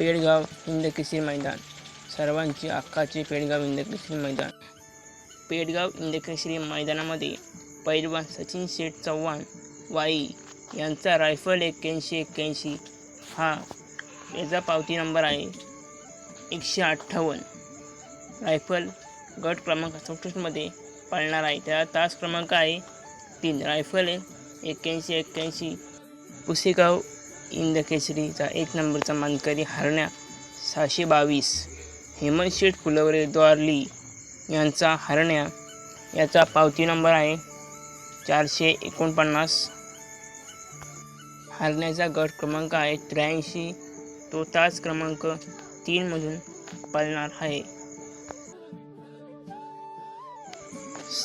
पेडगाव हिंदकेसरी मैदान. सर्वांचे हक्काचे पेडगाव हिंदकेसरी मैदान. पेडगाव हिंदकेसरी मैदानामध्ये पैलवान सचिन शेठ चव्हाण वाई यांचा रायफल एक्क्याऐंशी एक्क्याऐंशी हा याचा पावती नंबर आहे. एकशे अठ्ठावन्न. रायफल गट क्रमांक चौसष्टमध्ये पाळणार आहे. त्याचा तास क्रमांक आहे तीन. रायफल एक्क्याऐंशी एक्क्याऐंशी. पुसेगाव इंदकेसरीचा एक नंबरचा मानकरी हरण्या सहाशे बावीस. हेमंतशेठ फुलवरे द्वारली यांचा हरण्या याचा पावती नंबर आहे चारशे एकोणपन्नास. हरण्याचा गट क्रमांक आहे त्र्याऐंशी. तो तास क्रमांक तीनमधून पळणार आहे.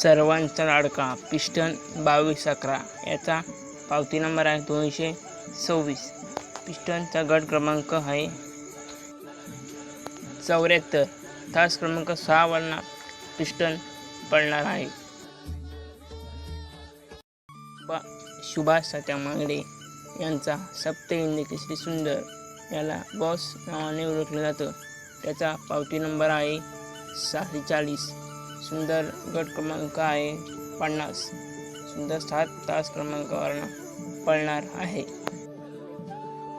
सर्वांचा लाडका पिस्टन बावीस अकरा. याचा पावती नंबर आहे दोनशे सव्वीस. पिस्टनचा गट क्रमांक आहे चौऱ्याहत्तर. तास क्रमांक सहा वरना पिस्टन पडणार आहे. बा सुभाष सत्या मांगडे यांचा सप्त हिंदी केसरी सुंदर याला बॉस नावाने ओळखलं जातं. त्याचा पावती नंबर आहे सहाशे चाळीस सुंदर गट क्रमांक आहे पन्नास. सुद्धा सात तास क्रमांकावरनं पळणार आहे.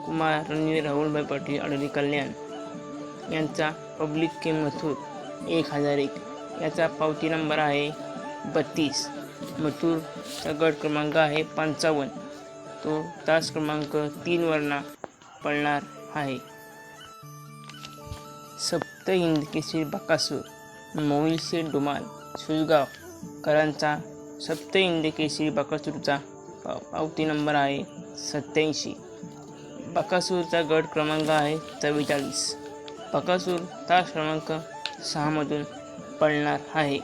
कुमार रणवीर राहुलभाई पाटील अडली कल्याण यांचा पब्लिक के मथुर एक हजार एक. याचा पावती नंबर आहे बत्तीस. मथुरचा गट क्रमांक आहे पंचावन्न. तो तास क्रमांक तीनवरना पळणार आहे. सप्त हिंद केसरी बकासूर मोहिलसे डुमाल सुजगाव करांचा सप्त हिंद बकासूरचा पाव पावती नंबर आहे सत्याऐंशी. बकासूरचा गट क्रमांक आहे चव्वेचाळीस. बकासूर तास क्रमांक सहामधून पळणार आहे.